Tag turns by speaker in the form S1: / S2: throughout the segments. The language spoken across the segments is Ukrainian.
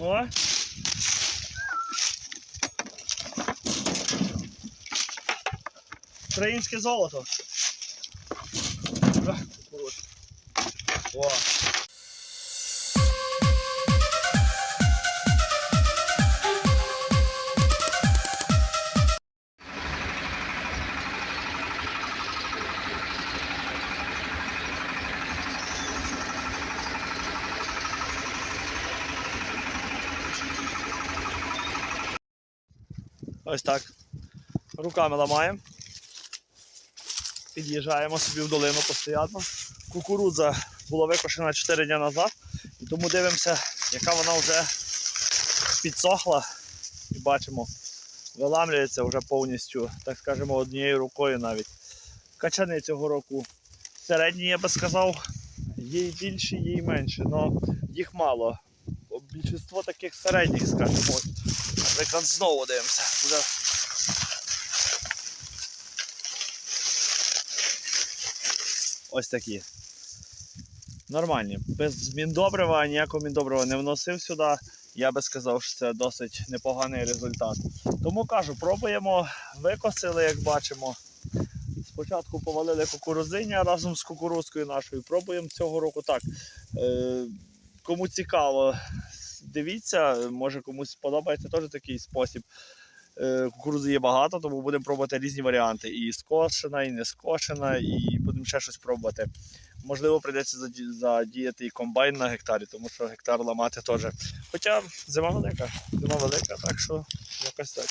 S1: О. Українське золото. О. Ось так. Руками ламаємо. Під'їжджаємо собі в долину постійно. Кукурудза була викошена 4 дні назад, і тому дивимося, яка вона вже підсохла. І бачимо, виламлюється вже повністю, так скажемо, однією рукою навіть. Качани цього року середні, я би сказав, більші, є і менші, але їх мало. Більшість таких середніх, скажімо. Наприклад, знову дивимося. Буде ось такі. Нормальні. Без змін добрива, ніякого міндобрива не вносив сюди. Я би сказав, що це досить непоганий результат. Тому кажу, пробуємо, викосили, як бачимо. Спочатку повалили кукурузиння разом з кукурузкою нашою. Пробуємо цього року так. Е, кому цікаво, дивіться, може комусь сподобається теж такий спосіб. Е, Кукурузи є багато, тому будемо пробувати різні варіанти. І скошена, і не скошена, і будемо ще щось пробувати. Можливо, прийдеться задіяти і комбайн на гектарі, тому що гектар ламати теж. Хоча зима велика, зима велика, так що якось так.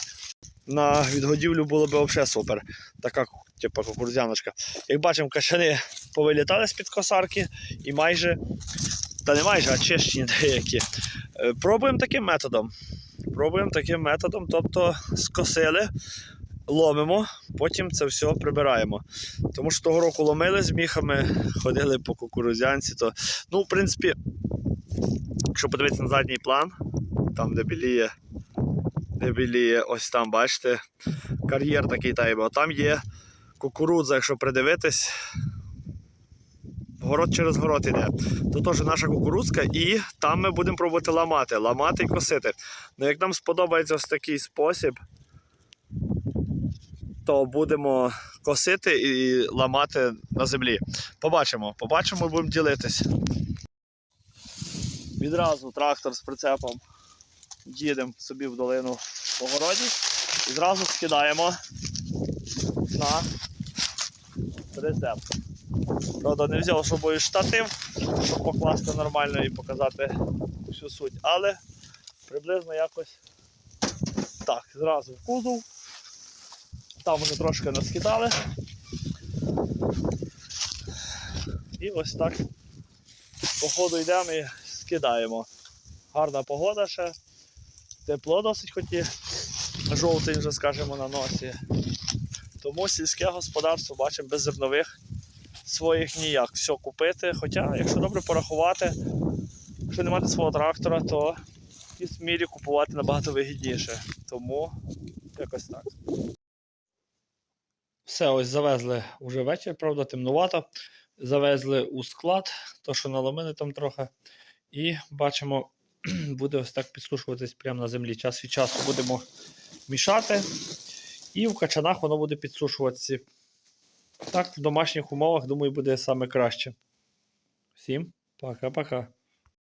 S1: На відгодівлю було б взагалі супер. Така типу, кукурудзяночка. Як бачимо, кашани повилітали з-під косарки і майже, та не майже, а чищені деякі. Е, Пробуємо таким методом. Пробуємо таким методом, тобто скосили, ломимо, потім це все прибираємо. Тому що того року ломили з міхами, ходили по кукурудзянці, то, ну, в принципі, якщо подивитися на задній план, там де біліє, де біліє, ось там, бачите, кар'єр такий тайбо, там є кукурудза, якщо придивитись, город через город іде. То теж наша кукурудзка, і там ми будемо пробувати ламати, ламати і косити. Ну, як нам сподобається ось такий спосіб, то будемо косити і ламати на землі. Побачимо, побачимо, і будемо ділитись. Відразу трактор з прицепом їдемо собі в долину по городі і зразу скидаємо на прицеп. Правда, не взяв з собою штатив, щоб покласти нормально і показати всю суть. Але приблизно якось так, зразу в кузов. Там вони трошки наскидали. І ось так по ходу йдемо і скидаємо. Гарна погода ще. Тепло досить хоч і жовтий вже, скажімо, на носі. Тому сільське господарство бачимо без зернових своїх ніяк. Все купити. Хоча, якщо добре порахувати, якщо не мати свого трактора, то в мірі купувати набагато вигідніше. Тому якось так. Все, ось завезли вже вечір, правда, темнувато. Завезли у склад, то що наломили там трохи. І бачимо, буде ось так підсушуватись прямо на землі. Час від часу будемо мішати. І в качанах воно буде підсушуватися. Так, в домашніх умовах, думаю, буде саме краще. Всім пока-пока.